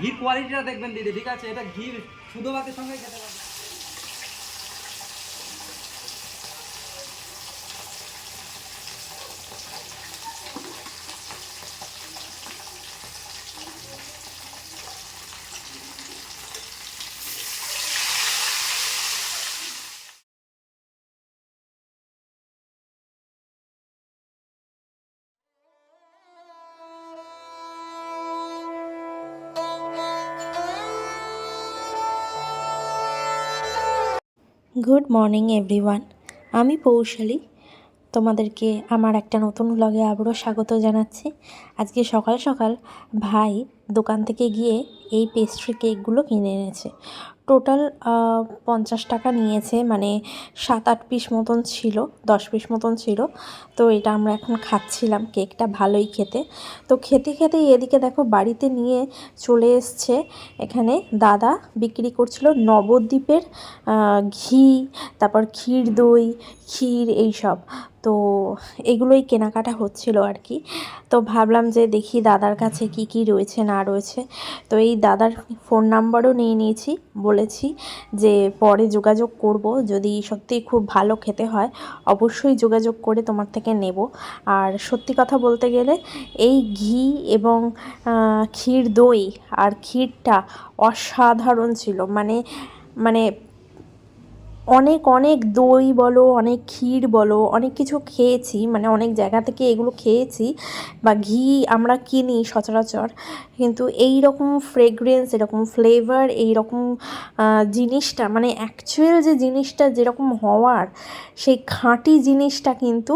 ঘি কোয়ালিটিটা দেখবেন দিদি ঠিক আছে? এটা ঘি শুধু ভাতের সঙ্গে খেতে পারবেন। গুড মর্নিং এভরিওয়ান আমি পৌশালী। তোমাদেরকে আমার একটা নতুন ব্লগে আবারও স্বাগত জানাচ্ছি। আজকে সকাল সকাল ভাই দোকান থেকে গিয়ে এই পেস্ট্রি কেকগুলো কিনে এনেছে। টোটাল পঞ্চাশ টাকা নিয়েছে মানে সাত আট পিস মতন ছিল, দশ পিস মতন ছিল। তো এটা আমরা এখন খাচ্ছিলাম কেকটা ভালোই খেতে। তো খেতে খেতে এদিকে দেখো বাড়িতে নিয়ে চলে এসছে, এখানে দাদা বিক্রি করছিল নবদ্বীপের ঘি, তারপর ক্ষীর দই, ক্ষীর এইসব। তো এগুলোই কেনাকাটা হচ্ছিল আর কি। তো ভাবলাম যে দেখি দাদার কাছে কি কি রয়েছে, না রয়েছে। তো এই দাদার ফোন নাম্বারও নিয়ে নিয়েছি, বলেছি যে পরে যোগাযোগ করব। যদি সত্যি খুব ভালো খেতে হয়, অবশ্যই যোগাযোগ করে তোমার থেকে নেব। আর সত্যি কথা বলতে গেলে, এই ঘি এবং ক্ষীর দই আর ক্ষীরটা অসাধারণ ছিল। মানে মানে অনেক অনেক দই বলো, অনেক ক্ষীর বলো, অনেক কিছু খেয়েছি মানে অনেক জায়গা থেকে এগুলো খেয়েছি বা ঘি আমরা কিনি সচরাচর। কিন্তু এই রকম ফ্রেগরেন্স এরকম ফ্লেভার এই রকম জিনিসটা মানে অ্যাকচুয়াল যে জিনিসটা যেরকম হওয়ার, সেই খাঁটি জিনিসটা কিন্তু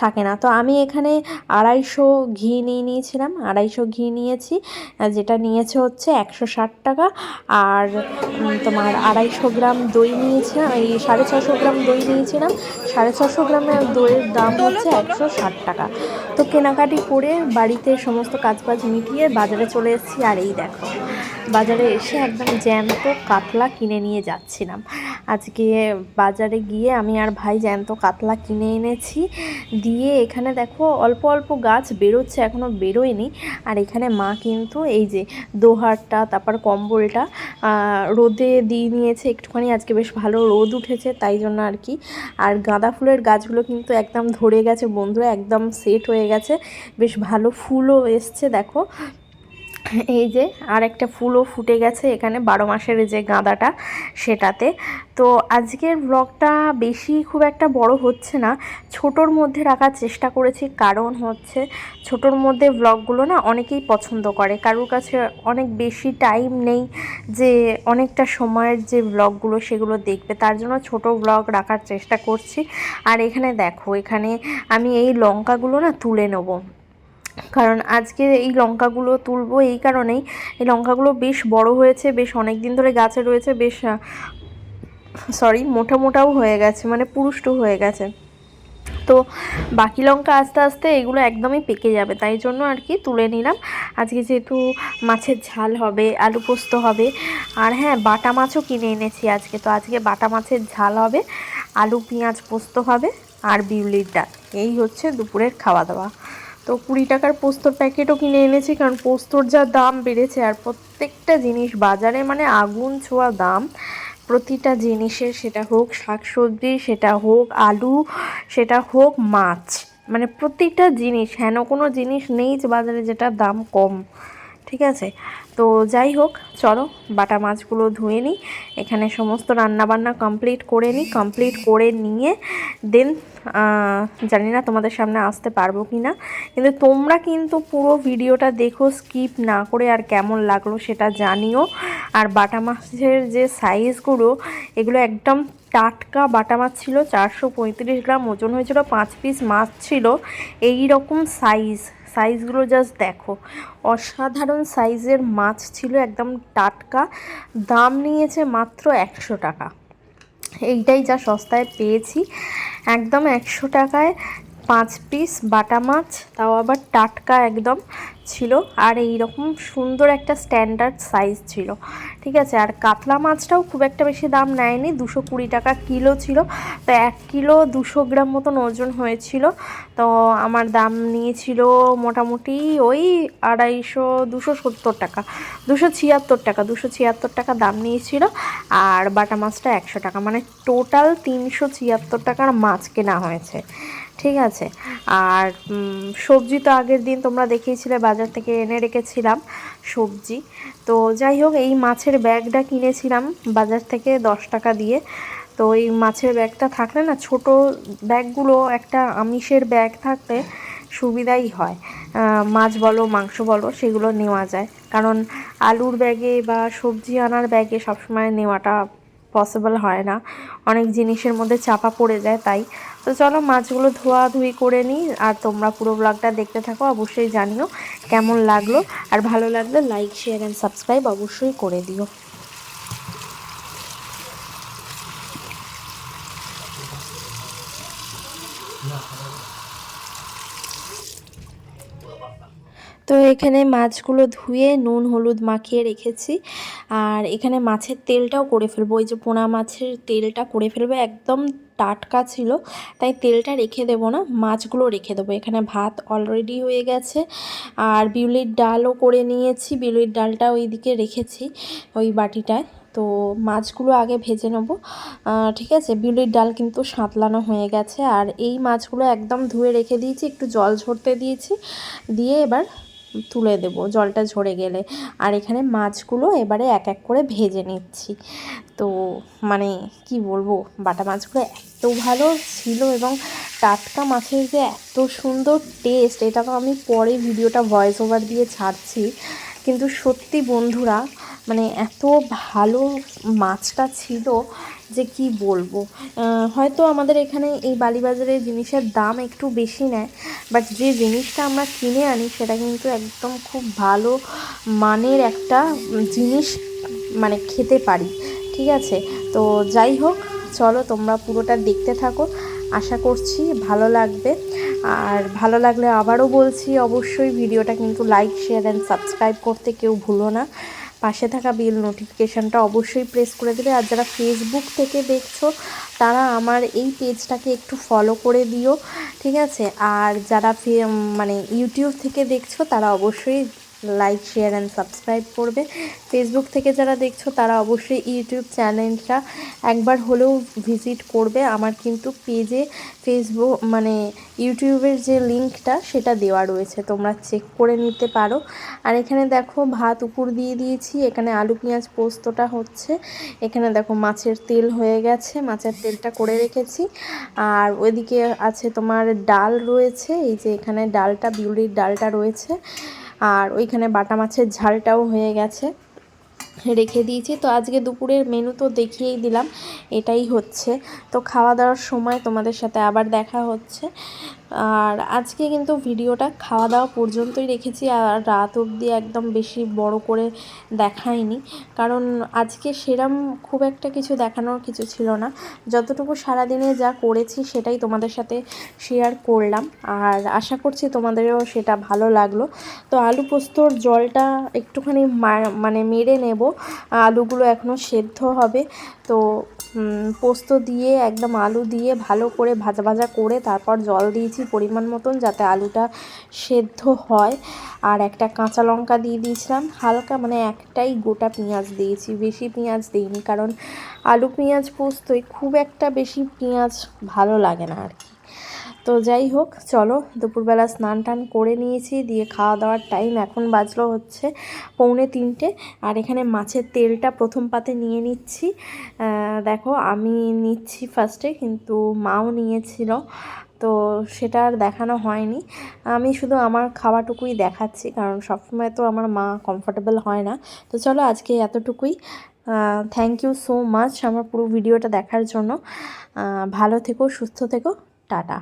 থাকে না। তো আমি এখানে আড়াইশো ঘি নিয়ে নিয়েছিলাম, আড়াইশো ঘি নিয়েছি যেটা নিয়েছে হচ্ছে একশো ষাট টাকা। আর তোমার আড়াইশো গ্রাম দই নিয়েছিলাম, এই সাড়ে ছশো গ্রাম দই নিয়েছিলাম সাড়ে ছশো গ্রামের দইয়ের দাম হচ্ছে একশো ষাট টাকা। তো কেনাকাটি করে বাড়িতে সমস্ত কাজবাজ মিটিয়ে বাজারে চলে এসেছি। আর এই দেখো, বাজারে এসে একদম জ্যান্ত কাতলা কিনে নিয়ে যাচ্ছিলাম। আজকে বাজারে গিয়ে আমি আর ভাই জ্যান্ত কাতলা কিনে এনেছি। দিয়ে এখানে দেখো অল্প অল্প গাছ বেরোচ্ছে এখনও বেরোয়নি। আর এখানে মা কিন্তু এই যে দোহারটা, তারপর কম্বলটা রোদে দিয়ে নিয়েছে। একটুখানি আজকে বেশ ভালো রোদ উঠেছে, তাই জন্য আর কি। আর গাঁদা ফুলের গাছগুলো কিন্তু একদম ধরে গেছে বন্ধুরা, একদম সেট হয়ে গেছে। বেশ ভালো ফুলও এসছে, দেখো। এই যে আর একটা ফুলও ফুটে গেছে এখানে বারো মাসের যে গাঁদাটা সেটাতে। তো আজকের ব্লগটা বেশি খুব একটা বড় হচ্ছে না, ছোটোর মধ্যে রাখার চেষ্টা করেছি। কারণ হচ্ছে ছোটোর মধ্যে ব্লগগুলো না অনেকেই পছন্দ করে। কারোর কাছে অনেক বেশি টাইম নেই যে অনেকটা সময়ের যে ব্লগগুলো সেগুলো দেখবে। তার জন্য ছোট ব্লগ রাখার চেষ্টা করছি। আর এখানে দেখো, এখানে আমি এই লঙ্কাগুলো না তুলে নেব। কারণ আজকে এই লঙ্কাগুলো তুলবো এই কারণেই। এই লঙ্কাগুলো বেশ বড় হয়েছে, বেশ অনেক দিন ধরে গাছে রয়েছে, বেশ সরি মোটা মোটাও হয়ে গেছে মানে পুরুষ্ট হয়ে গেছে। তো বাকি লঙ্কা আস্তে আস্তে এগুলো একদমই পেকে যাবে, তাই জন্য আর কি তুলে নিলাম। আজকে যেহেতু মাছের ঝাল হবে, আলু পোস্ত হবে, আর হ্যাঁ বাটা মাছও কিনে এনেছি আজকে, তো আজকে বাটা মাছের ঝাল হবে, আলু, পেঁয়াজ পোস্ত হবে, আর বিউলির ডাল। এই হচ্ছে দুপুরের খাওয়া দাওয়া। তো কুড়ি টাকার পোস্তর প্যাকেটও কিনে এনেছি, কারণ পোস্তর যা দাম বেড়েছে আর প্রত্যেকটা জিনিস বাজারে মানে আগুন ছোঁয়া দাম, প্রতিটা জিনিসের সেটা হোক শাকসবজি, সেটা হোক আলু, সেটা হোক মাছ মানে প্রতিটা জিনিস, হেন কোনো জিনিস নেই যে বাজারে যেটা দাম কম, ঠিক আছে? তো যাই হোক, চলো বাটা মাছগুলো ধুয়ে নিই। এখানে সমস্ত রান্নাবান্না কমপ্লিট করে নিই। কমপ্লিট করে নিয়ে দেন জানি না তোমাদের সামনে আসতে পারব কি না কিন্তু তোমরা কিন্তু পুরো ভিডিওটা দেখো স্কিপ না করে আর কেমন লাগল সেটা জানিও। আর বাটা মাছের যে সাইজগুলো এগুলো একদম টাটকা বাটা মাছ ছিল, চারশো পঁয়ত্রিশ গ্রাম, ওজন হয়েছিল পাঁচ পিস মাছ ছিল। এই রকম সাইজ সাইজগুলো জাস্ট দেখো। অসাধারণ সাইজের মাছ ছিল, একদম টাটকা। দাম নিয়েছে মাত্র একশো টাকা। এইটাই যা সস্তায় পেয়েছি। একদম একশো টাকায় পাঁচ পিস বাটা মাছ, তাও আবার টাটকা একদম। ছিল আর এই রকম সুন্দর একটা স্ট্যান্ডার্ড সাইজ ছিল। ঠিক আছে? আর কাতলা মাছটাও খুব একটা বেশি দাম নেয়নি, দুশো কুড়ি টাকা কিলো ছিল। তো এক কিলো দুশো গ্রাম মতন ওজন হয়েছিল। তো আমার দাম নিয়েছিল মোটামুটি ওই আড়াইশো, দুশো সত্তর টাকা, দুশো ছিয়াত্তর টাকা, দুশো ছিয়াত্তর টাকা দাম নিয়েছিল। আর বাটা মাছটা একশো টাকা মানে টোটাল তিনশো ছিয়াত্তর টাকার মাছ কেনা হয়েছে। ঠিক আছে? আর সবজি তো আগের দিন তোমরা দেখিয়েছিলে বাজার থেকে এনে রেখেছিলাম সবজি। তো যাই হোক, এই মাছের ব্যাগটা কিনেছিলাম বাজার থেকে দশ টাকা দিয়ে। তো এই মাছের ব্যাগটা থাকলে না, ছোট ব্যাগগুলো, একটা আমিষের ব্যাগ থাকলে সুবিধাই হয়। মাছ বলো, মাংস বলো, সেগুলো নেওয়া যায়। কারণ আলুর ব্যাগে বা সবজি আনার ব্যাগে সবসময় নেওয়াটা পসিবল হয় না। অনেক জিনিসের মধ্যে চাপা পড়ে যায় তাই। তো চলো মাছগুলো ধোয়া ধুই করে নিই আর তোমরা পুরো ব্লগটা দেখতে থাকো, অবশ্যই জানিও কেমন লাগল। আর ভালো লাগলে লাইক শেয়ার অ্যান্ড সাবস্ক্রাইব অবশ্যই করে দিও। এখানে মাছগুলো ধুয়ে নুন, হলুদ মাখিয়ে রেখেছি। আর এখানে মাছের তেলটাও করে ফেলব। ওই যে পোনা মাছের তেলটা করে ফেলব, একদম টাটকা ছিল। তাই তেলটা রেখে দেবো না, মাছগুলো রেখে দেবো। এখানে ভাত অলরেডি হয়ে গেছে। আর বিউলির ডালও করে নিয়েছি। বিউলির ডালটা ওইদিকে রেখেছি, ওই বাটিটায়। তো মাছগুলো আগে ভেজে নেব। ঠিক আছে? বিউলির ডাল কিন্তু সাঁতলানো হয়ে গেছে। আর এই মাছগুলো একদম ধুয়ে রেখে দিয়েছি, একটু জল ঝরতে দিয়েছি। দিয়ে এবার তুলে দেব, জলটা ঝরে গেলে। আর এখানে মাছগুলো এবারে এক এক করে ভেজে নিচ্ছি। তো মানে কি বলব, বাটা মাছগুলো এত ভালো ছিল এবং টাটকা মাছের যে এত সুন্দর টেস্ট এটা তো আমি পরে ভিডিওটা ভয়েস ওভার দিয়ে ছাড়ছি। কিন্তু সত্যি বন্ধুরা মানে এত ভালো মাছটা ছিল যে কি বলব? হয়তো আমাদের এখানে এই বালিবাজারে জিনিসের দাম একটু বেশি নেয় বাট যে জিনিসটা আমরা কিনে আনি সেটা কিন্তু একদম খুব ভালো মানের একটা জিনিস মানে খেতে পারি, ঠিক আছে? তো যাই হোক, চলো তোমরা পুরোটা দেখতে থাকো, আশা করছি ভালো লাগবে। আর ভালো লাগলে আবারও বলছি, অবশ্যই ভিডিওটা কিন্তু লাইক শেয়ার অ্যান্ড সাবস্ক্রাইব করতে কেউ ভুলো না। পাশে থাকা বিল নোটিফিকেশানটা অবশ্যই প্রেস করে দেবে। আর যারা ফেসবুক থেকে দেখছ, তারা আমার এই পেজটাকে একটু ফলো করে দিও, ঠিক আছে? আর যারা মানে ইউটিউব থেকে দেখছ, তারা অবশ্যই লাইক শেয়ার অ্যান্ড সাবস্ক্রাইব করবে। ফেসবুক থেকে যারা দেখছ, তারা অবশ্যই ইউটিউব চ্যানেলটা একবার হলেও ভিজিট করবে। আমার কিন্তু পেজে ফেসবুক মানে ইউটিউবের যে লিঙ্কটা সেটা দেওয়া রয়েছে। তোমরা চেক করে নিতে পারো। আর এখানে দেখো, ভাত উপর দিয়ে দিয়েছি। এখানে আলু পেঁয়াজ পোস্তটা হচ্ছে। এখানে দেখো, মাছের তেল হয়ে গেছে। মাছের তেলটা করে রেখেছি। আর ওইদিকে আছে তোমার ডাল রয়েছে। এই যে এখানে ডালটা, বিউলির ডালটা রয়েছে। আর ওইখানে বাটা মাছের ঝালটাও হয়ে গেছে। রেখে দিয়েছি। তো আজকে দুপুরের মেনু তো দেখিয়েই দিলাম। এটাই হচ্ছে। তো খাওয়া দাওয়ার সময় তোমাদের সাথে আবার দেখা হচ্ছে। আর আজকে কিন্তু ভিডিওটা খাওয়া দাওয়া পর্যন্তই রেখেছি, আর রাত অবধি একদম বেশি বড় করে দেখাইনি। কারণ আজকে সেরম খুব একটা কিছু দেখানোর কিছু ছিল না। যতটুকু সারাদিনে যা করেছি সেটাই তোমাদের সাথে শেয়ার করলাম, আর আশা করছি তোমাদেরও সেটা ভালো লাগল। তো আলু পোস্তর জলটা একটুখানি মানে মেরে নেব। আলুগুলো এখনও সেদ্ধ হবে। তো পোস্ত দিয়ে, একদম আলু দিয়ে ভালো করে ভাজা ভাজা করে তারপর জল দিয়েছি পরিমাণ মতন যাতে আলুটা সেদ্ধ হয়। আর একটা কাঁচা লঙ্কা দিয়ে দিয়েছিলাম, হালকা মানে একটাই গোটা পেঁয়াজ দিয়েছি, বেশি পেঁয়াজ দিইনি কারণ আলু পেঁয়াজ পোস্তই খুব একটা বেশি পেঁয়াজ ভালো লাগে না আর কি। তো যাই হোক, চলো দুপুরবেলা স্নান টান করে নিয়েছি, দিয়ে খাওয়া দাওয়ার টাইম এখন বাজলো হচ্ছে পৌনে তিনটে। আর এখানে মাছের তেলটা প্রথম পাতে নিয়ে নিচ্ছি। দেখো আমি নিচ্ছি ফার্স্টে কিন্তু মাও নিয়েছিল, তো সেটা আর দেখানো হয়নি। আমি শুধু আমার খাওয়াটুকুই দেখাচ্ছি, কারণ সবসময় তো আমার মা কমফোর্টেবল হয় না। তো চলো আজকে এতটুকুই। থ্যাংক ইউ সো মাচ আমার পুরো ভিডিওটা দেখার জন্য। ভালো থেকো, সুস্থ থেকো, টাটা।